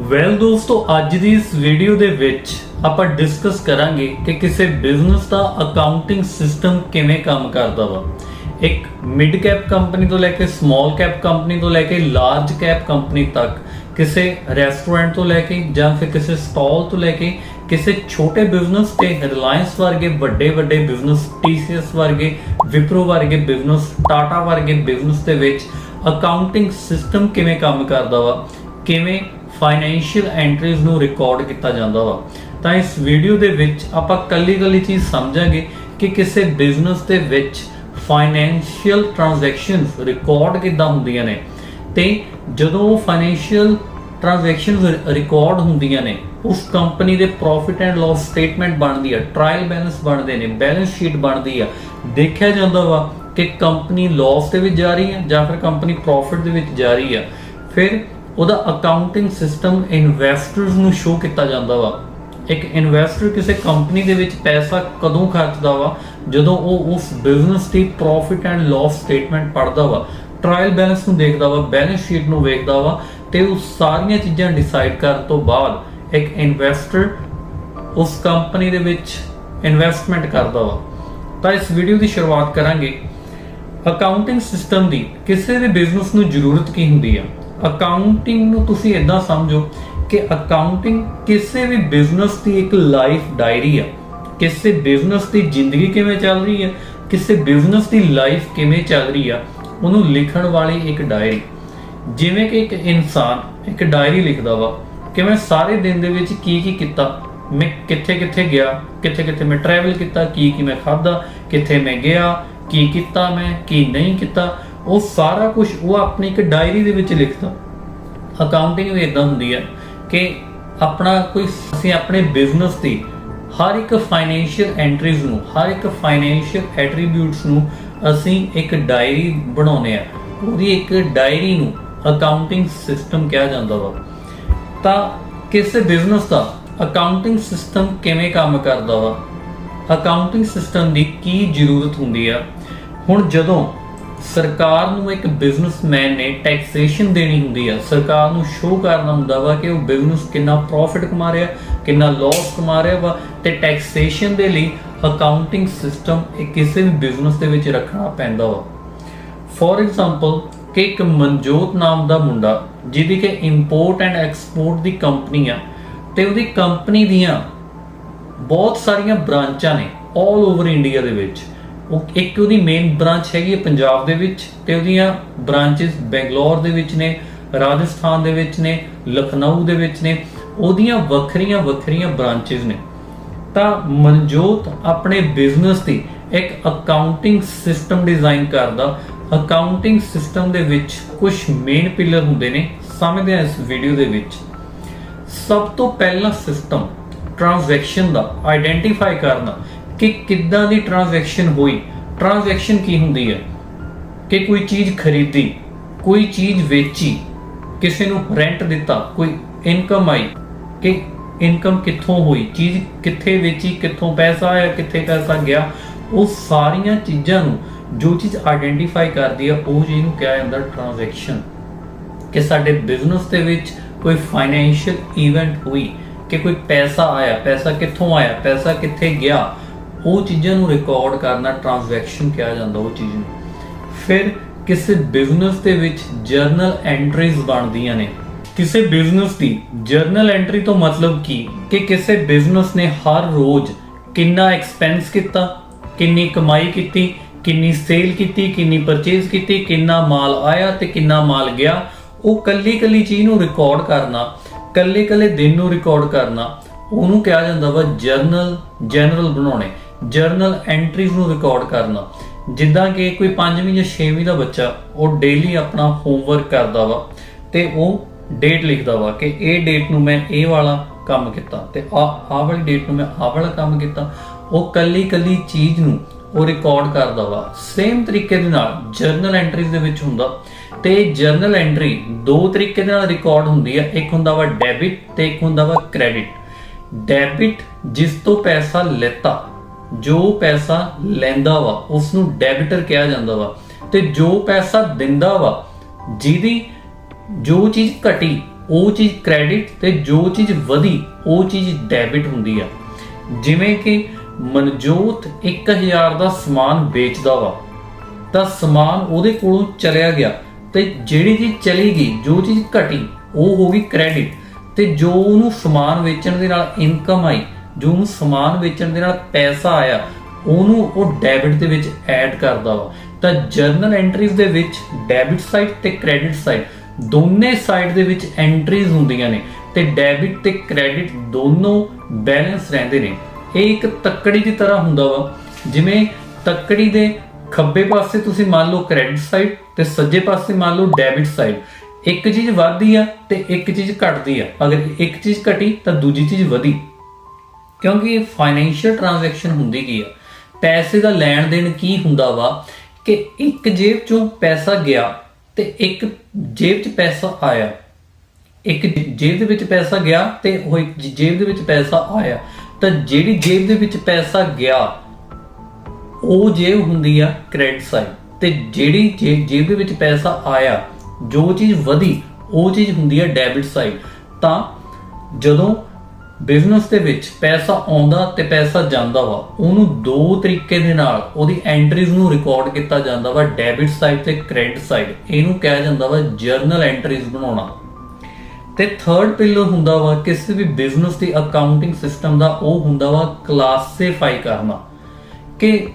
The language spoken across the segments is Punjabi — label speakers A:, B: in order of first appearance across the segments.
A: ਵੈਲ ਦੋਸਤੋ, ਅੱਜ ਦੀ ਇਸ ਵੀਡੀਓ ਦੇ ਵਿੱਚ ਆਪਾਂ ਡਿਸਕਸ ਕਰਾਂਗੇ ਕਿ ਕਿਸੇ ਬਿਜ਼ਨਸ ਦਾ ਅਕਾਊਂਟਿੰਗ ਸਿਸਟਮ ਕਿਵੇਂ ਕੰਮ ਕਰਦਾ ਵਾ। ਇੱਕ ਮਿਡ ਕੈਪ ਕੰਪਨੀ ਤੋਂ ਲੈ ਕੇ ਸਮਾਲ ਕੈਪ ਕੰਪਨੀ ਤੋਂ ਲੈ ਕੇ ਲਾਰਜ ਕੈਪ ਕੰਪਨੀ ਤੱਕ, ਕਿਸੇ ਰੈਸਟੋਰੈਂਟ ਤੋਂ ਲੈ ਕੇ ਜਾਂ ਫਿਰ ਕਿਸੇ ਸਟਾਲ ਤੋਂ ਲੈ ਕੇ ਕਿਸੇ ਛੋਟੇ ਬਿਜ਼ਨਸ ਤੇ ਰਿਲਾਇੰਸ ਵਰਗੇ ਵੱਡੇ ਵੱਡੇ ਬਿਜ਼ਨਸ TCS ਵਰਗੇ ਵਿਪਰੋ ਵਰਗੇ ਬਿਜ਼ਨਸ ਟਾਟਾ ਵਰਗੇ ਬਿਜ਼ਨਸ ਦੇ ਵਿੱਚ ਅਕਾਊਂਟਿੰਗ ਸਿਸਟਮ ਕਿਵੇਂ ਕੰਮ ਕਰਦਾ ਵਾ। ਕਿਵੇਂ ਫਾਈਨੈਂਸ਼ੀਅਲ ਐਂਟਰੀਜ਼ ਨੂੰ ਰਿਕਾਰਡ ਕੀਤਾ ਜਾਂਦਾ ਵਾ। ਤਾਂ ਇਸ ਵੀਡੀਓ ਦੇ ਵਿੱਚ ਆਪਾਂ ਕੱਲੀ-ਕੱਲੀ ਚੀਜ਼ ਸਮਝਾਂਗੇ ਕਿ ਕਿਸੇ ਬਿਜ਼ਨਸ ਦੇ ਵਿੱਚ ਫਾਈਨੈਂਸ਼ੀਅਲ ਟ੍ਰਾਂਜੈਕਸ਼ਨਸ ਰਿਕਾਰਡ ਕਿੱਦਾਂ ਹੁੰਦੀਆਂ ਨੇ। ਤੇ ਜਦੋਂ ਉਹ ਫਾਈਨੈਂਸ਼ੀਅਲ ਟ੍ਰਾਂਜੈਕਸ਼ਨ ਰਿਕਾਰਡ ਹੁੰਦੀਆਂ ਨੇ, ਉਸ ਕੰਪਨੀ ਦੇ ਪ੍ਰੋਫਿਟ ਐਂਡ ਲਾਸ ਸਟੇਟਮੈਂਟ ਬਣਦੀ ਆ ਟ੍ਰਾਇਲ ਬੈਲੈਂਸ ਬਣਦੇ ਨੇ ਬੈਲੈਂਸ ਸ਼ੀਟ ਬਣਦੀ ਆ। ਦੇਖਿਆ ਜਾਂਦਾ ਵਾ ਕਿ ਕੰਪਨੀ ਲਾਸ ਦੇ ਵਿੱਚ ਜਾ ਰਹੀ ਹੈ ਜਾਂ ਫਿਰ ਕੰਪਨੀ ਪ੍ਰੋਫਿਟ ਦੇ ਵਿੱਚ ਜਾ ਰਹੀ ਆ। ਫਿਰ ਉਹਦਾ ਅਕਾਊਂਟਿੰਗ ਸਿਸਟਮ ਇਨਵੈਸਟਰਸ ਨੂੰ ਸ਼ੋ ਕੀਤਾ ਜਾਂਦਾ ਵਾ। ਇੱਕ ਇਨਵੈਸਟਰ ਕਿਸੇ ਕੰਪਨੀ ਦੇ ਵਿੱਚ ਪੈਸਾ ਕਦੋਂ ਖਰਚਦਾ ਵਾ? ਜਦੋਂ ਉਹ ਉਸ ਬਿਜ਼ਨਸ ਦੀ ਪ੍ਰੋਫਿਟ ਐਂਡ ਲਾਸ ਸਟੇਟਮੈਂਟ ਪੜ੍ਹਦਾ ਵਾ। ਟ੍ਰਾਇਲ ਬੈਲੈਂਸ ਨੂੰ ਦੇਖਦਾ ਵਾ ਬੈਲੈਂਸ ਸ਼ੀਟ ਨੂੰ ਵੇਖਦਾ ਵਾ ਤੇ ਉਹ ਸਾਰੀਆਂ ਚੀਜ਼ਾਂ ਡਿਸਾਈਡ ਕਰਨ ਤੋਂ ਬਾਅਦ ਇੱਕ ਇਨਵੈਸਟਰ ਉਸ ਕੰਪਨੀ ਦੇ ਵਿੱਚ ਇਨਵੈਸਟਮੈਂਟ ਕਰਦਾ ਵਾ। ਤਾਂ ਇਸ ਵੀਡੀਓ ਦੀ ਸ਼ੁਰੂਆਤ ਕਰਾਂਗੇ। ਅਕਾਊਂਟਿੰਗ ਸਿਸਟਮ ਦੀ ਕਿਸੇ ਵੀ ਬਿਜ਼ਨਸ ਨੂੰ ਜ਼ਰੂਰਤ ਕੀ ਹੁੰਦੀ ਆ? ਅਕਾਊਂਟਿੰਗ ਨੂੰ ਤੁਸੀਂ ਇਦਾਂ ਸਮਝੋ ਕਿ ਅਕਾਊਂਟਿੰਗ ਕਿਸੇ ਵੀ ਬਿਜ਼ਨਸ ਦੀ ਇੱਕ ਲਾਈਫ ਡਾਇਰੀ ਆ। ਕਿਸੇ ਬਿਜ਼ਨਸ ਦੀ ਜ਼ਿੰਦਗੀ ਕਿਵੇਂ ਚੱਲ ਰਹੀ ਹੈ ਕਿਸੇ ਬਿਜ਼ਨਸ ਦੀ ਲਾਈਫ ਕਿਵੇਂ ਚੱਲ ਰਹੀ ਆ, ਉਹਨੂੰ ਲਿਖਣ ਵਾਲੀ ਇੱਕ ਡਾਇਰੀ ਜਿਵੇਂ ਕਿ ਇੱਕ ਇਨਸਾਨ ਇੱਕ ਡਾਇਰੀ ਲਿਖਦਾ ਵਾ ਕਿ ਮੈਂ ਸਾਰੇ ਦਿਨ ਦੇ ਵਿੱਚ ਕੀ ਕੀ ਕੀਤਾ, ਮੈਂ ਕਿੱਥੇ ਕਿੱਥੇ ਗਿਆ, ਕਿੱਥੇ ਕਿੱਥੇ ਮੈਂ ਟਰੈਵਲ ਕੀਤਾ, ਕੀ ਕੀ ਮੈਂ ਖਾਦਾ ਕਿੱਥੇ ਮੈਂ ਗਿਆ, ਕੀ ਕੀਤਾ ਮੈਂ, ਕੀ ਨਹੀਂ ਕੀਤਾ। ਉਹ ਸਾਰਾ ਕੁਝ ਉਹ ਆਪਣੀ ਇੱਕ ਡਾਇਰੀ ਦੇ ਵਿੱਚ ਲਿਖਦਾ। ਅਕਾਊਂਟਿੰਗ ਵੀ ਇਦਾਂ ਹੁੰਦੀ ਹੈ ਕਿ ਆਪਣਾ ਕੋਈ ਅਸੀਂ ਆਪਣੇ ਬਿਜ਼ਨਸ ਦੀ ਹਰ ਇੱਕ ਫਾਈਨੈਂਸ਼ੀਅਲ ਐਂਟਰੀਜ਼ ਨੂੰ, ਹਰ ਇੱਕ ਫਾਈਨੈਂਸ਼ੀਅਲ ਐਟਰੀਬਿਊਟਸ ਨੂੰ ਅਸੀਂ ਇੱਕ ਡਾਇਰੀ ਬਣਾਉਂਦੇ ਆ ਉਹਦੀ ਇੱਕ ਡਾਇਰੀ ਨੂੰ ਅਕਾਊਂਟਿੰਗ ਸਿਸਟਮ ਕਿਹਾ ਜਾਂਦਾ ਵਾ। ਤਾਂ ਕਿਸੇ ਬਿਜ਼ਨਸ ਦਾ ਅਕਾਊਂਟਿੰਗ ਸਿਸਟਮ ਕਿਵੇਂ ਕੰਮ ਕਰਦਾ ਵਾ? ਅਕਾਊਂਟਿੰਗ ਸਿਸਟਮ ਦੀ ਕੀ ਜ਼ਰੂਰਤ ਹੁੰਦੀ ਆ? ਹੁਣ ਜਦੋਂ ਸਰਕਾਰ ਨੂੰ ਇੱਕ ਬਿਜ਼ਨਸਮੈਨ ਨੇ ਟੈਕਸੇਸ਼ਨ ਦੇਣੀ ਹੁੰਦੀ ਆ। ਸਰਕਾਰ ਨੂੰ ਸ਼ੋਅ ਕਰਨਾ ਹੁੰਦਾ ਵਾ ਕਿ ਉਹ ਬਿਜ਼ਨਸ ਕਿੰਨਾ ਪ੍ਰੋਫਿਟ ਕਮਾ ਰਿਹਾ, ਕਿੰਨਾ ਲਾਸ ਕਮਾ ਰਿਹਾ ਵਾ ਤੇ ਟੈਕਸੇਸ਼ਨ ਦੇ ਲਈ ਅਕਾਊਂਟਿੰਗ ਸਿਸਟਮ ਕਿਸੇ ਵੀ ਬਿਜ਼ਨਸ ਦੇ ਵਿੱਚ ਰੱਖਣਾ ਪੈਂਦਾ ਵਾ। ਫੋਰ ਐਗਜ਼ਾਮਪਲ ਕਿ ਇੱਕ ਮਨਜੋਤ ਨਾਮ ਦਾ ਮੁੰਡਾ, ਜਿਹਦੀ ਕਿ ਇੰਪੋਰਟ ਐਂਡ ਐਕਸਪੋਰਟ ਦੀ ਕੰਪਨੀ ਆ, ਤੇ ਉਹਦੀ ਕੰਪਨੀ ਦੀਆਂ ਬਹੁਤ ਸਾਰੀਆਂ ਬ੍ਰਾਂਚਾਂ ਨੇ 올 ਓਵਰ ਇੰਡੀਆ ਦੇ ਵਿੱਚ। ਉਹ ਇੱਕ ਉਹਦੀ ਮੇਨ ਬ੍ਰਾਂਚ ਹੈਗੀ ਹੈ ਪੰਜਾਬ ਦੇ ਵਿੱਚ ਤੇ ਉਹਦੀਆਂ ਬ੍ਰਾਂਚਸ ਬੈਂਗਲੌਰ ਦੇ ਵਿੱਚ ਨੇ, ਰਾਜਸਥਾਨ ਦੇ ਵਿੱਚ ਨੇ, ਲਖਨਊ ਦੇ ਵਿੱਚ ਨੇ, ਉਹਦੀਆਂ ਵੱਖਰੀਆਂ ਵੱਖਰੀਆਂ ਬ੍ਰਾਂਚਸ ਨੇ। ਤਾਂ ਮਨਜੋਤ ਆਪਣੇ ਬਿਜ਼ਨਸ ਦੀ ਇੱਕ ਅਕਾਊਂਟਿੰਗ ਸਿਸਟਮ ਡਿਜ਼ਾਈਨ ਕਰਦਾ। ਅਕਾਊਂਟਿੰਗ ਸਿਸਟਮ ਦੇ ਵਿੱਚ ਕੁਝ ਮੇਨ ਪਿਲਰ ਹੁੰਦੇ ਨੇ, ਸਮਝਦੇ ਹਾਂ ਇਸ ਵੀਡੀਓ ਦੇ ਵਿੱਚ। ਸਭ ਤੋਂ ਪਹਿਲਾ ਸਿਸਟਮ ਟ੍ਰਾਂਜੈਕਸ਼ਨ ਦਾ ਆਈਡੈਂਟੀਫਾਈ ਕਰਨਾ। ਕਿ ਕਿੱਦਾਂ ਦੀ ਟ੍ਰਾਂਜੈਕਸ਼ਨ ਹੋਈ? ਟ੍ਰਾਂਜੈਕਸ਼ਨ ਕੀ ਹੁੰਦੀ ਹੈ? ਕਿ ਕੋਈ ਚੀਜ਼ ਖਰੀਦੀ, ਕੋਈ ਚੀਜ਼ ਵੇਚੀ, ਕਿਸੇ ਨੂੰ ਰੈਂਟ ਦਿੱਤਾ, ਕੋਈ ਇਨਕਮ ਆਈ, ਕਿ ਇਨਕਮ ਕਿੱਥੋਂ ਹੋਈ, ਚੀਜ਼ ਕਿੱਥੇ ਵੇਚੀ, ਕਿੱਥੋਂ ਪੈਸਾ ਆਇਆ, ਕਿੱਥੇ ਪੈਸਾ ਗਿਆ, ਉਹ ਸਾਰੀਆਂ ਚੀਜ਼ਾਂ ਨੂੰ ਜੋ ਚੀਜ਼ ਆਇਡੈਂਟੀਫਾਈ ਕਰਦੀ ਆ ਉਹ ਚੀਜ਼ ਨੂੰ ਕਿਹਾ ਜਾਂਦਾ ਟ੍ਰਾਂਜੈਕਸ਼ਨ ਕਿ ਸਾਡੇ ਬਿਜ਼ਨਸ ਦੇ ਵਿੱਚ ਕੋਈ ਫਾਈਨੈਂਸ਼ੀਅਲ ਇਵੈਂਟ ਹੋਈ, ਕਿ ਕੋਈ ਪੈਸਾ ਆਇਆ, ਪੈਸਾ ਕਿੱਥੋਂ ਆਇਆ, ਪੈਸਾ ਕਿੱਥੇ ਗਿਆ ਉਹ ਚੀਜ਼ਾਂ ਨੂੰ ਰਿਕਾਰਡ ਕਰਨਾ ਟ੍ਰਾਂਜੈਕਸ਼ਨ ਕਿਹਾ ਜਾਂਦਾ ਉਹ ਚੀਜ਼ ਨੂੰ। ਫਿਰ ਕਿਸੇ ਬਿਜ਼ਨਸ ਦੇ ਵਿੱਚ ਜਰਨਲ ਐਂਟਰੀਜ਼ ਬਣਦੀਆਂ ਨੇ। ਕਿਸੇ ਬਿਜ਼ਨਸ ਦੀ ਜਰਨਲ ਐਂਟਰੀ ਤੋਂ ਮਤਲਬ ਕੀ? ਕਿ ਕਿਸੇ ਬਿਜ਼ਨਸ ਨੇ ਹਰ ਰੋਜ਼ ਕਿੰਨਾ ਐਕਸਪੈਂਸ ਕੀਤਾ, ਕਿੰਨੀ ਕਮਾਈ ਕੀਤੀ, ਕਿੰਨੀ ਸੇਲ ਕੀਤੀ, ਕਿੰਨੀ ਪਰਚੇਜ਼ ਕੀਤੀ, ਕਿੰਨਾ ਮਾਲ ਆਇਆ ਤੇ ਕਿੰਨਾ ਮਾਲ ਗਿਆ। ਉਹ ਕੱਲੀ ਕੱਲੀ ਚੀਜ਼ ਨੂੰ ਰਿਕਾਰਡ ਕਰਨਾ ਕੱਲੇ ਕੱਲੇ ਦਿਨ ਨੂੰ ਰਿਕਾਰਡ ਕਰਨਾ, ਉਹਨੂੰ ਕਿਹਾ ਜਾਂਦਾ ਵਾ ਜਰਨਲ ਜਨਰਲ ਬਣਾਉਣੇ। ਜਰਨਲ ਐਂਟਰੀਜ਼ ਨੂੰ ਰਿਕਾਰਡ ਕਰਨਾ। ਜਿੱਦਾਂ ਕਿ ਕੋਈ 5ਵੀਂ ਜਾਂ 6ਵੀਂ ਦਾ ਬੱਚਾ, ਉਹ ਡੇਲੀ ਆਪਣਾ ਹੋਮਵਰਕ ਕਰਦਾ ਵਾ ਤੇ ਉਹ ਡੇਟ ਲਿਖਦਾ ਵਾ ਕਿ ਇਹ ਡੇਟ ਨੂੰ ਮੈਂ ਇਹ ਵਾਲਾ ਕੰਮ ਕੀਤਾ ਤੇ ਆ ਆਹ ਵਾਲੀ ਡੇਟ ਨੂੰ ਮੈਂ ਆਹ ਵਾਲਾ ਕੰਮ ਕੀਤਾ। ਉਹ ਕੱਲੀ ਕੱਲੀ ਚੀਜ਼ ਨੂੰ ਉਹ ਰਿਕਾਰਡ ਕਰਦਾ ਵਾ। ਸੇਮ ਤਰੀਕੇ ਦੇ ਨਾਲ ਜਰਨਲ ਐਂਟਰੀਜ਼ ਦੇ ਵਿੱਚ ਹੁੰਦਾ ਤੇ ਜਰਨਲ ਐਂਟਰੀ ਦੋ ਤਰੀਕੇ ਦੇ ਨਾਲ ਰਿਕਾਰਡ ਹੁੰਦੀ ਹੈ ਇੱਕ ਹੁੰਦਾ ਵਾ ਡੈਬਿਟ ਤੇ ਇੱਕ ਹੁੰਦਾ ਵਾ ਕ੍ਰੈਡਿਟ ਡੈਬਿਟ ਜਿਸ ਤੋਂ ਪੈਸਾ ਲੈਤਾ ਜੋ ਪੈਸਾ ਲੈਂਦਾ ਵਾ ਉਸ ਨੂੰ ਡੈਬਿਟਰ ਕਿਹਾ ਜਾਂਦਾ ਵਾ। ਤੇ ਜੋ ਪੈਸਾ ਦਿੰਦਾ ਵਾ, ਜਿਹਦੀ ਜੋ ਚੀਜ਼ ਘਟੀ, ਉਹ ਚੀਜ਼ ਕ੍ਰੈਡਿਟ ਤੇ ਜੋ ਚੀਜ਼ ਵਧੀ, ਉਹ ਚੀਜ਼ ਡੈਬਿਟ ਹੁੰਦੀ ਆ। ਜਿਵੇਂ ਕਿ ਮਨਜੋਤ 1000 ਦਾ ਸਮਾਨ ਵੇਚਦਾ ਵਾ, ਤਾਂ ਸਮਾਨ ਉਹਦੇ ਕੋਲੋਂ ਚਲਿਆ ਗਿਆ ਤੇ ਜਿਹੜੀ ਚੀਜ਼ ਚਲੀ ਗਈ, ਜੋ ਚੀਜ਼ ਘਟੀ, ਉਹ ਹੋ ਗਈ ਕ੍ਰੈਡਿਟ ਤੇ ਜੋ ਉਹਨੂੰ ਸਮਾਨ ਵੇਚਣ ਦੇ ਨਾਲ ਇਨਕਮ ਆਈ ਜੋ ਉਹਨੂੰ ਸਮਾਨ ਵੇਚਣ ਦੇ ਨਾਲ ਪੈਸਾ ਆਇਆ, ਉਹਨੂੰ ਉਹ ਡੈਬਿਟ ਦੇ ਵਿੱਚ ਐਡ ਕਰਦਾ ਵਾ। ਤਾਂ ਜਰਨਲ ਐਂਟਰੀਜ਼ ਦੇ ਵਿੱਚ ਡੈਬਿਟ ਸਾਈਡ ਤੇ ਕ੍ਰੈਡਿਟ ਸਾਈਡ ਦੋਨੇ ਸਾਈਡ ਦੇ ਵਿੱਚ ਐਂਟਰੀਜ਼ ਹੁੰਦੀਆਂ ਨੇ ਤੇ ਡੈਬਿਟ ਤੇ ਕ੍ਰੈਡਿਟ ਦੋਨੋਂ ਬੈਲੈਂਸ ਰਹਿੰਦੇ ਨੇ। ਇਹ ਇੱਕ ਤੱਕੜੀ ਦੀ ਤਰ੍ਹਾਂ ਹੁੰਦਾ ਵਾ। ਜਿਵੇਂ ਤੱਕੜੀ ਦੇ ਖੱਬੇ ਪਾਸੇ ਤੁਸੀਂ ਮੰਨ ਲਓ ਕ੍ਰੈਡਿਟ ਸਾਈਡ ਤੇ ਸੱਜੇ ਪਾਸੇ ਮੰਨ ਲਓ ਡੈਬਿਟ ਸਾਈਡ ਇੱਕ ਚੀਜ਼ ਵੱਧਦੀ ਆ ਤੇ ਇੱਕ ਚੀਜ਼ ਘਟਦੀ ਆ। ਅਗਰ ਇੱਕ ਚੀਜ਼ ਘਟੀ ਤਾਂ ਦੂਜੀ ਚੀਜ਼ ਵਧੀ। ਕਿਉਂਕਿ ਫਾਈਨੈਂਸ਼ੀਅਲ ਟ੍ਰਾਂਜੈਕਸ਼ਨ ਹੁੰਦੀ ਕੀ ਆ? ਪੈਸੇ ਦਾ ਲੈਣ ਦੇਣ ਕੀ ਹੁੰਦਾ ਵਾ? ਕਿ ਇੱਕ ਜੇਬ ਚੋਂ ਪੈਸਾ ਗਿਆ ਤੇ ਇੱਕ ਜੇਬ 'ਚ ਪੈਸਾ ਆਇਆ। ਇੱਕ ਜੇਬ ਦੇ ਵਿੱਚ ਪੈਸਾ ਗਿਆ ਤੇ ਉਹ ਇੱਕ ਜੇਬ ਦੇ ਵਿੱਚ ਪੈਸਾ ਆਇਆ। ਤਾਂ ਜਿਹੜੀ ਜੇਬ ਦੇ ਵਿੱਚ ਪੈਸਾ ਗਿਆ, ਉਹ ਜੇਬ ਹੁੰਦੀ ਆ ਕ੍ਰੈਡਿਟ ਸਾਈਡ ਤੇ ਜਿਹੜੀ ਜੇਬ ਦੇ ਵਿੱਚ ਪੈਸਾ ਆਇਆ, ਜੋ ਚੀਜ਼ ਵਧੀ, ਉਹ ਚੀਜ਼ ਹੁੰਦੀ ਆ ਡੈਬਿਟ ਸਾਈਡ ਤਾਂ ਜਦੋਂ ਬਿਜ਼ਨਸ ਦੇ ਵਿੱਚ ਪੈਸਾ ਆਉਂਦਾ ਤੇ ਪੈਸਾ ਜਾਂਦਾ ਵਾ, ਉਹਨੂੰ ਦੋ ਤਰੀਕੇ ਦੇ ਨਾਲ ਉਹਦੀ ਐਂਟਰੀਜ਼ ਨੂੰ ਰਿਕਾਰਡ ਕੀਤਾ ਜਾਂਦਾ ਵਾ ਡੈਬਿਟ ਸਾਈਡ ਤੇ ਕ੍ਰੈਡਿਟ ਸਾਈਡ ਇਹਨੂੰ ਕਿਹਾ ਜਾਂਦਾ ਵਾ ਜਰਨਲ ਐਂਟਰੀਜ਼ ਬਣਾਉਣਾ। ਤੇ ਥਰਡ ਪਿਲਰ ਹੁੰਦਾ ਵਾ, ਕਿਸੇ ਵੀ ਬਿਜ਼ਨਸ ਦੀ ਅਕਾਊਂਟਿੰਗ ਸਿਸਟਮ ਦਾ ਉਹ ਹੁੰਦਾ ਵਾ ਕਲਾਸੀਫਾਈ ਕਰਨਾ। ਕਿ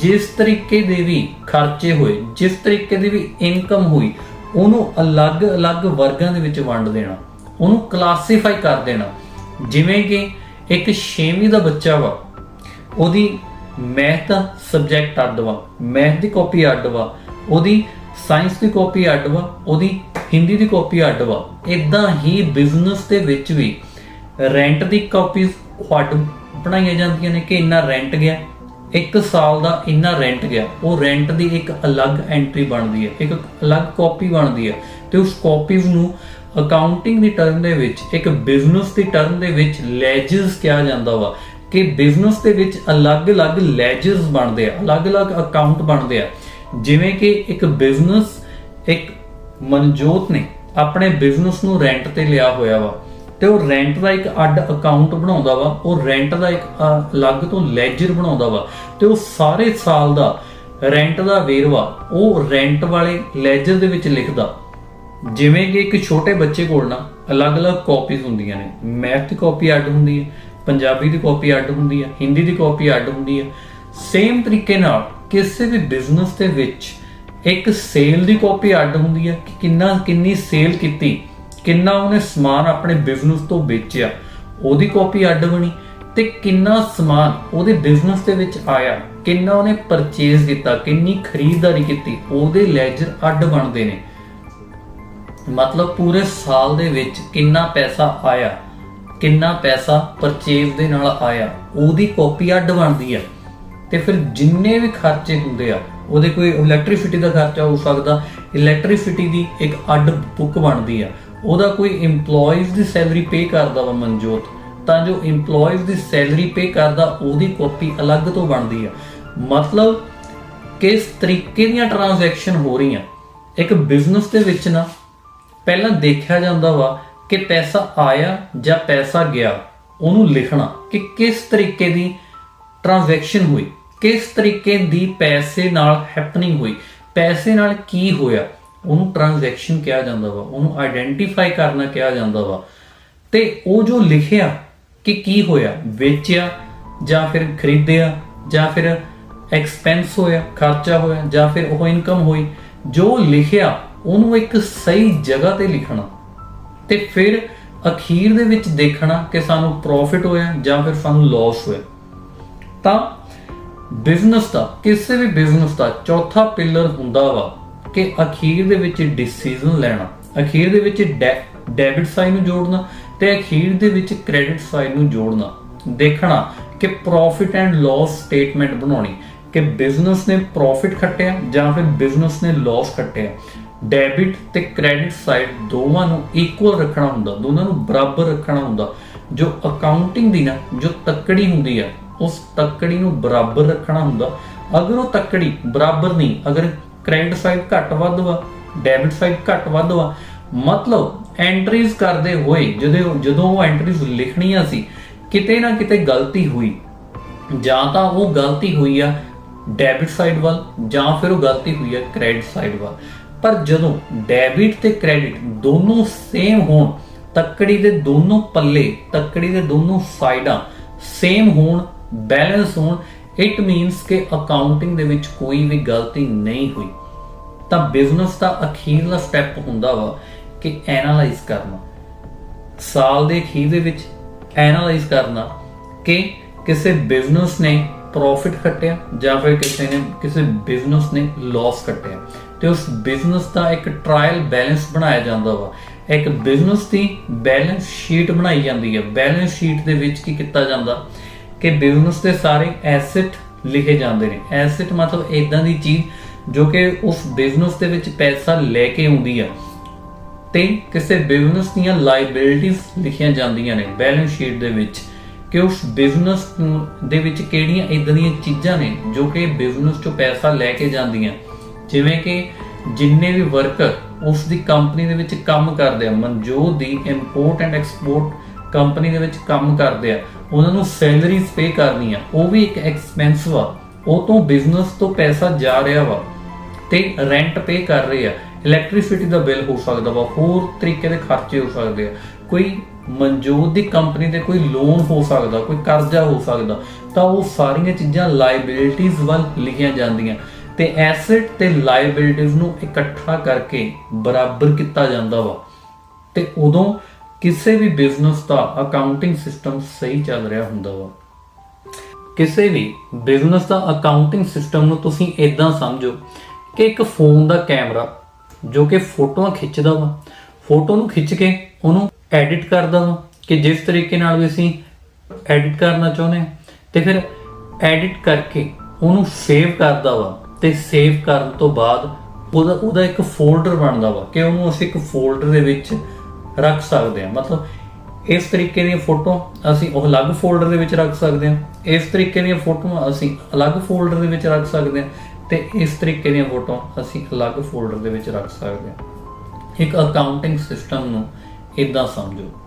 A: ਜਿਸ ਤਰੀਕੇ ਦੇ ਵੀ ਖਰਚੇ ਹੋਏ, ਜਿਸ ਤਰੀਕੇ ਦੀ ਵੀ ਇਨਕਮ ਹੋਈ, ਉਹਨੂੰ ਅਲੱਗ-ਅਲੱਗ ਵਰਗਾਂ ਦੇ ਵਿੱਚ ਵੰਡ ਦੇਣਾ, ਉਹਨੂੰ ਕਲਾਸੀਫਾਈ ਕਰ ਦੇਣਾ। ਜਿਵੇਂ ਕਿ ਇੱਕ 6ਵੀਂ ਦਾ ਬੱਚਾ ਵਾ, ਉਹਦੀ ਮੈਥ ਦਾ ਸਬਜੈਕਟ ਅੱਡ ਵਾ ਮੈਥ ਦੀ ਕਾਪੀ ਅੱਡ ਵਾ, ਉਹਦੀ ਸਾਇੰਸ ਦੀ ਕਾਪੀ ਅੱਡ ਵਾ, ਉਹਦੀ ਹਿੰਦੀ ਦੀ ਕਾਪੀ ਅੱਡ ਵਾ ਇਦਾਂ ਹੀ ਬਿਜ਼ਨਸ ਦੇ ਵਿੱਚ ਵੀ ਰੈਂਟ ਦੀ ਕਾਪੀਜ਼ ਅੱਡ ਬਣਾਈਆਂ ਜਾਂਦੀਆਂ ਨੇ ਕਿ ਇੰਨਾ ਰੈਂਟ ਗਿਆ, ਇੱਕ ਸਾਲ ਦਾ ਇੰਨਾ ਰੈਂਟ ਗਿਆ, ਉਹ ਰੈਂਟ ਦੀ ਇੱਕ ਅਲੱਗ ਐਂਟਰੀ ਬਣਦੀ ਹੈ, ਇੱਕ ਅਲੱਗ ਕਾਪੀ ਬਣਦੀ ਹੈ, ਤੇ ਉਸ ਕਾਪੀਜ਼ ਨੂੰ ਅਕਾਊਂਟਿੰਗ ਦੀ ਟਰਮ ਦੇ ਵਿੱਚ, ਇੱਕ ਬਿਜ਼ਨਸ ਦੀ ਟਰਮ ਦੇ ਵਿੱਚ ਲੈਜਰਸ ਕਿਹਾ ਜਾਂਦਾ ਵਾ, ਕਿ ਬਿਜ਼ਨਸ ਦੇ ਵਿੱਚ ਅਲੱਗ-ਅਲੱਗ ਲੈਜਰਸ ਬਣਦੇ ਆ, ਅਲੱਗ-ਅਲੱਗ ਅਕਾਊਂਟ ਬਣਦੇ ਆ। ਜਿਵੇਂ ਕਿ ਇੱਕ ਬਿਜ਼ਨਸ ਇੱਕ ਮਨਜੋਤ ਨੇ ਆਪਣੇ ਬਿਜ਼ਨਸ ਨੂੰ ਰੈਂਟ ਤੇ ਲਿਆ ਹੋਇਆ ਵਾ, ਤੇ ਉਹ ਰੈਂਟ ਦਾ ਇੱਕ ਅੱਡ ਅਕਾਊਂਟ ਬਣਾਉਂਦਾ ਵਾ, ਉਹ ਰੈਂਟ ਦਾ ਇੱਕ ਅਲੱਗ ਤੋਂ ਲੈਜਰ ਬਣਾਉਂਦਾ ਵਾ, ਤੇ ਉਹ ਸਾਰੇ ਸਾਲ ਦਾ ਰੈਂਟ ਦਾ ਵੇਰਵਾ, ਉਹ ਰੈਂਟ ਵਾਲੇ ਲੈਜਰ ਦੇ ਵਿੱਚ ਲਿਖਦਾ। ਜਿਵੇਂ ਕਿ ਇੱਕ ਛੋਟੇ ਬੱਚੇ ਕੋਲ ਨਾ ਅਲੱਗ-ਅਲੱਗ ਕਾਪੀਜ਼ ਹੁੰਦੀਆਂ ਨੇ। ਮੈਥ ਦੀ ਕਾਪੀ ਅੱਡ ਹੁੰਦੀ ਹੈ, ਪੰਜਾਬੀ ਦੀ ਕਾਪੀ ਅੱਡ ਹੁੰਦੀ ਹੈ, ਹਿੰਦੀ ਦੀ ਕਾਪੀ ਅੱਡ ਹੁੰਦੀ ਹੈ। ਸੇਮ ਤਰੀਕੇ ਨਾਲ ਕਿਸੇ ਵੀ ਬਿਜ਼ਨਸ ਦੇ ਵਿੱਚ ਇੱਕ ਸੇਲ ਦੀ ਕਾਪੀ ਅੱਡ ਹੁੰਦੀ ਹੈ ਕਿ ਕਿੰਨਾ, ਕਿੰਨੀ ਸੇਲ ਕੀਤੀ, ਕਿੰਨਾ ਉਹਨੇ ਸਮਾਨ ਆਪਣੇ ਬਿਜ਼ਨਸ ਤੋਂ ਵੇਚਿਆ, ਉਹਦੀ ਕਾਪੀ ਅੱਡ ਬਣੀ ਤੇ ਕਿੰਨਾ ਸਮਾਨ ਉਹਦੇ ਬਿਜ਼ਨਸ ਦੇ ਵਿੱਚ ਆਇਆ, ਕਿੰਨਾ ਉਹਨੇ ਪਰਚੇਜ਼ ਕੀਤਾ, ਕਿੰਨੀ ਖਰੀਦਦਾਰੀ ਕੀਤੀ, ਉਹਦੇ ਲੈਜਰ ਅੱਡ ਬਣਦੇ ਨੇ। ਮਤਲਬ ਪੂਰੇ ਸਾਲ ਦੇ ਵਿੱਚ ਕਿੰਨਾ ਪੈਸਾ ਆਇਆ, ਕਿੰਨਾ ਪੈਸਾ ਪਰਚੇਜ਼ ਦੇ ਨਾਲ ਆਇਆ, ਉਹਦੀ ਕਾਪੀ ਅੱਡ ਬਣਦੀ ਆ। ਤੇ ਫਿਰ ਜਿੰਨੇ ਵੀ ਖਰਚੇ ਹੁੰਦੇ ਆ, ਉਹਦੇ ਕੋਈ ਇਲੈਕਟ੍ਰਿਸਿਟੀ ਦਾ ਖਰਚਾ ਹੋ ਸਕਦਾ ਇਲੈਕਟ੍ਰਿਸਿਟੀ ਦੀ ਇੱਕ ਅੱਡ ਬੁੱਕ ਬਣਦੀ ਆ। ਉਹਦਾ ਕੋਈ EMPLOYEES ਦੀ ਸੈਲਰੀ ਪੇ ਕਰਦਾ ਵਾ ਮਨਜੋਤ। ਤਾਂ ਜੋ EMPLOYEES ਦੀ ਸੈਲਰੀ ਪੇ ਕਰਦਾ, ਉਹਦੀ ਕਾਪੀ ਅਲੱਗ ਤੋਂ ਬਣਦੀ ਆ। ਮਤਲਬ ਕਿਸ ਤਰੀਕੇ ਦੀਆਂ ਟ੍ਰਾਂਜੈਕਸ਼ਨ ਹੋ ਰਹੀਆਂ? ਇੱਕ ਬਿਜ਼ਨਸ ਦੇ ਵਿੱਚ ਨਾ ਪਹਿਲਾਂ ਦੇਖਿਆ ਜਾਂਦਾ ਵਾ ਕਿ ਪੈਸਾ ਆਇਆ ਜਾਂ ਪੈਸਾ ਗਿਆ। ਉਹਨੂੰ ਲਿਖਣਾ ਕਿ ਕਿਸ ਤਰੀਕੇ ਦੀ ਟ੍ਰਾਂਜੈਕਸ਼ਨ ਹੋਈ, ਕਿਸ ਤਰੀਕੇ ਦੀ ਪੈਸੇ ਨਾਲ ਹੈਪਨਿੰਗ ਹੋਈ, ਪੈਸੇ ਨਾਲ ਕੀ ਹੋਇਆ। ਉਹਨੂੰ ਟ੍ਰਾਂਜੈਕਸ਼ਨ ਕਿਹਾ ਜਾਂਦਾ ਵਾ, ਉਹਨੂੰ ਆਇਡੈਂਟੀਫਾਈ ਕਰਨਾ ਕਿਹਾ ਜਾਂਦਾ ਵਾ। ਤੇ ਉਹ ਜੋ ਲਿਖਿਆ ਕਿ ਕੀ ਹੋਇਆ, ਵੇਚਿਆ ਜਾਂ ਫਿਰ ਖਰੀਦਿਆ ਜਾਂ ਫਿਰ ਐਕਸਪੈਂਸ ਹੋਇਆ, ਖਰਚਾ ਹੋਇਆ ਜਾਂ ਫਿਰ ਉਹ ਇਨਕਮ ਹੋਈ, ਜੋ ਲਿਖਿਆ ਉਹਨੂੰ ਇੱਕ ਸਹੀ ਜਗ੍ਹਾ ਤੇ ਲਿਖਣਾ ਤੇ ਫਿਰ ਅਖੀਰ ਦੇ ਵਿੱਚ ਦੇਖਣਾ ਕਿ ਸਾਨੂੰ ਪ੍ਰੋਫਿਟ ਹੋਇਆ ਜਾਂ ਫਿਰ ਸਾਨੂੰ ਲਾਸ ਹੋਇਆ। ਤਾਂ ਬਿਜ਼ਨਸ ਦਾ, ਕਿਸੇ ਵੀ ਬਿਜ਼ਨਸ ਦਾ ਚੌਥਾ ਪਿਲਰ ਹੁੰਦਾ ਵਾ ਕਿ ਅਖੀਰ ਦੇ ਵਿੱਚ ਡਿਸੀਜਨ ਲੈਣਾ। ਅਖੀਰ ਦੇ ਵਿੱਚ ਡੈਬਿਟ ਸਾਈਡ ਨੂੰ ਜੋੜਨਾ ਤੇ ਅਖੀਰ ਦੇ ਵਿੱਚ ਕ੍ਰੈਡਿਟ ਸਾਈਡ ਨੂੰ ਜੋੜਨਾ। ਦੇਖਣਾ ਕਿ ਪ੍ਰੋਫਿਟ ਐਂਡ ਲਾਸ ਸਟੇਟਮੈਂਟ ਬਣਾਉਣੀ ਕਿ ਬਿਜ਼ਨਸ ਨੇ ਪ੍ਰੋਫਿਟ ਖੱਟਿਆ ਜਾਂ ਫਿਰ ਬਿਜ਼ਨਸ ਨੇ ਲਾਸ ਖੱਟਿਆ। ਡੈਬਿਟ ਤੇ ਕ੍ਰੈਡਿਟ ਸਾਈਡ ਦੋਵਾਂ ਨੂੰ ਇਕੁਅਲ ਰੱਖਣਾ ਹੁੰਦਾ, ਦੋਨਾਂ ਨੂੰ ਬਰਾਬਰ ਰੱਖਣਾ ਹੁੰਦਾ। ਜੋ ਅਕਾਊਂਟਿੰਗ ਦੀ ਨਾ, ਜੋ ਤੱਕੜੀ ਹੁੰਦੀ ਆ, ਉਸ ਤੱਕੜੀ ਨੂੰ ਬਰਾਬਰ ਰੱਖਣਾ ਹੁੰਦਾ। ਅਗਰ ਉਹ ਤੱਕੜੀ ਬਰਾਬਰ ਨਹੀਂ, ਅਗਰ ਕ੍ਰੈਡਿਟ ਸਾਈਡ ਘੱਟ ਵੱਧ ਵਾ ਡੈਬਿਟ ਸਾਈਡ ਘੱਟ ਵੱਧ ਵਾ, ਮਤਲਬ ਐਂਟਰੀਜ਼ ਕਰਦੇ ਹੋਏ, ਜਦੋਂ ਜਦੋਂ ਉਹ ਐਂਟਰੀਜ਼ ਲਿਖਣੀਆਂ ਸੀ, ਕਿਤੇ ਨਾ ਕਿਤੇ ਗਲਤੀ ਹੋਈ। ਜਾਂ ਤਾਂ ਉਹ ਗਲਤੀ ਹੋਈ ਆ ਡੈਬਿਟ ਸਾਈਡ ਵੱਲ, ਜਾਂ ਫਿਰ ਉਹ ਗਲਤੀ ਹੋਈ ਆ ਕ੍ਰੈਡਿਟ ਸਾਈਡ ਵੱਲ। ਪਰ ਜਦੋਂ ਡੈਬਿਟ ਤੇ ਕ੍ਰੈਡਿਟ ਦੋਨੋਂ ਸੇਮ ਹੋਣ, ਤੱਕੜੀ ਦੇ ਦੋਨੋਂ ਪੱਲੇ, ਤੱਕੜੀ ਦੇ ਦੋਨੋਂ ਸਾਈਡਾਂ ਸੇਮ ਹੋਣ ਬੈਲੈਂਸ ਹੋਣ ਇਟ ਮੀਨਸ ਕਿ ਅਕਾਊਂਟਿੰਗ ਦੇ ਵਿੱਚ ਕੋਈ ਵੀ ਗਲਤੀ ਨਹੀਂ ਹੋਈ। ਤਾਂ ਬਿਜ਼ਨਸ ਦਾ ਅਖੀਰਲਾ ਸਟੈਪ ਹੁੰਦਾ ਵਾ ਕਿ ਐਨਾਲਾਈਜ਼ ਕਰਨਾ। ਸਾਲ ਦੇ ਅਖੀਰ ਦੇ ਵਿੱਚ ਐਨਾਲਾਈਜ਼ ਕਰਨਾ ਕਿ ਕਿਸੇ ਬਿਜ਼ਨਸ ਨੇ ਪ੍ਰੋਫਿਟ ਕੱਟਿਆ ਜਾਂ ਫਿਰ ਕਿਸੇ ਨੇ ਕਿਸੇ ਬਿਜ਼ਨਸ ਨੇ ਲਾਸ ਕੱਟਿਆ ਤੇ ਉਸ ਬਿਜ਼ਨਸ ਦਾ ਇੱਕ ਟ੍ਰਾਇਲ ਬੈਲੈਂਸ ਬਣਾਇਆ ਜਾਂਦਾ ਵਾ। ਇੱਕ ਬਿਜ਼ਨਸ ਦੀ ਬੈਲੈਂਸ ਸ਼ੀਟ ਬਣਾਈ ਜਾਂਦੀ ਹੈ ਬੈਲੈਂਸ ਸ਼ੀਟ ਦੇ ਵਿੱਚ ਕੀ ਕੀਤਾ ਜਾਂਦਾ? ਕਿ ਬਿਜ਼ਨਸ ਦੇ ਸਾਰੇ ਐਸੈਟ ਲਿਖੇ ਜਾਂਦੇ ਨੇ। ਐਸੈਟ ਮਤਲਬ ਇਦਾਂ ਦੀ ਚੀਜ਼ ਜੋ ਕਿ ਉਸ ਬਿਜ਼ਨਸ ਦੇ ਵਿੱਚ ਪੈਸਾ ਲੈ ਕੇ ਆਉਂਦੀ ਆ। ਤੇ ਕਿਸੇ ਬਿਜ਼ਨਸ ਦੀਆਂ ਲਾਇਬਿਲਿਟੀਆਂ ਲਿਖੀਆਂ ਜਾਂਦੀਆਂ ਨੇ ਬੈਲੈਂਸ ਸ਼ੀਟ ਦੇ ਵਿੱਚ। ਕਿ ਉਸ ਬਿਜ਼ਨਸ ਦੇ ਵਿੱਚ ਕਿਹੜੀਆਂ ਇਦਾਂ ਦੀਆਂ ਚੀਜ਼ਾਂ ਨੇ ਜੋ ਕਿ ਬਿਜ਼ਨਸ ਚੋਂ ਪੈਸਾ ਲੈ ਕੇ ਜਾਂਦੀਆਂ। ਜਿਵੇਂ ਕਿ ਜਿੰਨੇ ਵੀ ਵਰਕਰ ਉਸ ਦੀ ਕੰਪਨੀ ਦੇ ਵਿੱਚ ਕੰਮ ਕਰਦੇ ਆ, ਮਨਜੋਤ ਦੀ ਇੰਪੋਰਟ ਐਂਡ ਐਕਸਪੋਰਟ ਕੰਪਨੀ ਦੇ ਵਿੱਚ ਕੰਮ ਕਰਦੇ ਆ, ਉਹਨਾਂ ਨੂੰ ਸੈਲਰੀਜ਼ ਪੇ ਕਰਨੀ ਆ, ਉਹ ਵੀ ਇੱਕ ਐਕਸਪੈਂਸ ਵਾ, ਉਹ ਤੋਂ ਬਿਜ਼ਨਸ ਤੋਂ ਪੈਸਾ ਜਾ ਰਿਹਾ ਵਾ ਤੇ ਰੈਂਟ ਪੇ ਕਰ ਰਹੇ ਆ ਇਲੈਕਟ੍ਰਿਸਿਟੀ ਦਾ ਬਿੱਲ ਹੋ ਸਕਦਾ ਵਾ, ਹੋਰ ਤਰੀਕੇ ਦੇ ਖਰਚੇ ਹੋ ਸਕਦੇ ਆ, ਕੋਈ ਮਨਜੂਦ ਦੀ ਕੰਪਨੀ ਦੇ ਕੋਈ ਲੋਨ ਹੋ ਸਕਦਾ, ਕੋਈ ਕਰਜ਼ਾ ਹੋ ਸਕਦਾ, ਤਾਂ ਉਹ ਸਾਰੀਆਂ ਚੀਜ਼ਾਂ ਲਾਇਬਿਲਿਟੀਜ਼ ਵੱਲ ਲਿਖੀਆਂ ਜਾਂਦੀਆਂ। ਤੇ ਐਸੈਟ ਤੇ ਲਾਇਬਿਲਿਟੀਜ਼ ਨੂੰ ਇਕੱਠਾ ਕਰਕੇ ਬਰਾਬਰ ਕੀਤਾ ਜਾਂਦਾ ਵਾ। ਤੇ ਉਦੋਂ ਕਿਸੇ ਵੀ ਬਿਜ਼ਨਸ ਦਾ ਅਕਾਊਂਟਿੰਗ ਸਿਸਟਮ ਸਹੀ ਚੱਲ ਰਿਹਾ ਹੁੰਦਾ ਵਾ। ਕਿਸੇ ਵੀ ਬਿਜ਼ਨਸ ਦਾ ਅਕਾਊਂਟਿੰਗ ਸਿਸਟਮ ਨੂੰ ਤੁਸੀਂ ਇਦਾਂ ਸਮਝੋ ਕਿ ਇੱਕ ਫੋਨ ਦਾ ਕੈਮਰਾ ਜੋ ਕਿ ਫੋਟੋਆਂ ਖਿੱਚਦਾ ਵਾ, ਫੋਟੋ ਨੂੰ ਖਿੱਚ ਕੇ ਉਹਨੂੰ ਐਡਿਟ ਕਰਦਾ ਵਾ ਕਿ ਜਿਸ ਤਰੀਕੇ ਨਾਲ ਵੀ ਅਸੀਂ ਐਡਿਟ ਕਰਨਾ ਚਾਹੁੰਦੇ ਹਾਂ, ਤੇ ਫਿਰ ਐਡਿਟ ਕਰਕੇ ਉਹਨੂੰ ਸੇਵ ਕਰਦਾ ਵਾ। ਤੇ ਸੇਵ ਕਰਨ ਤੋਂ ਬਾਅਦ ਉਹਦਾ ਉਹਦਾ ਇੱਕ ਫੋਲਡਰ ਬਣਦਾ ਵਾ ਕਿ ਉਹਨੂੰ ਅਸੀਂ ਇੱਕ ਫੋਲਡਰ ਦੇ ਵਿੱਚ ਰੱਖ ਸਕਦੇ ਹਾਂ। ਮਤਲਬ ਇਸ ਤਰੀਕੇ ਦੀਆਂ ਫੋਟੋ ਅਸੀਂ ਉਹ ਅਲੱਗ ਫੋਲਡਰ ਦੇ ਵਿੱਚ ਰੱਖ ਸਕਦੇ ਹਾਂ। ਇਸ ਤਰੀਕੇ ਦੀਆਂ ਫੋਟੋਆਂ ਅਸੀਂ ਅਲੱਗ ਫੋਲਡਰ ਦੇ ਵਿੱਚ ਰੱਖ ਸਕਦੇ ਹਾਂ ਤੇ ਇਸ ਤਰੀਕੇ ਦੀਆਂ ਫੋਟੋਆਂ ਅਸੀਂ ਅਲੱਗ ਫੋਲਡਰ ਦੇ ਵਿੱਚ ਰੱਖ ਸਕਦੇ ਹਾਂ। ਇੱਕ ਅਕਾਊਂਟਿੰਗ ਸਿਸਟਮ ਨੂੰ ਇਦਾਂ ਸਮਝੋ।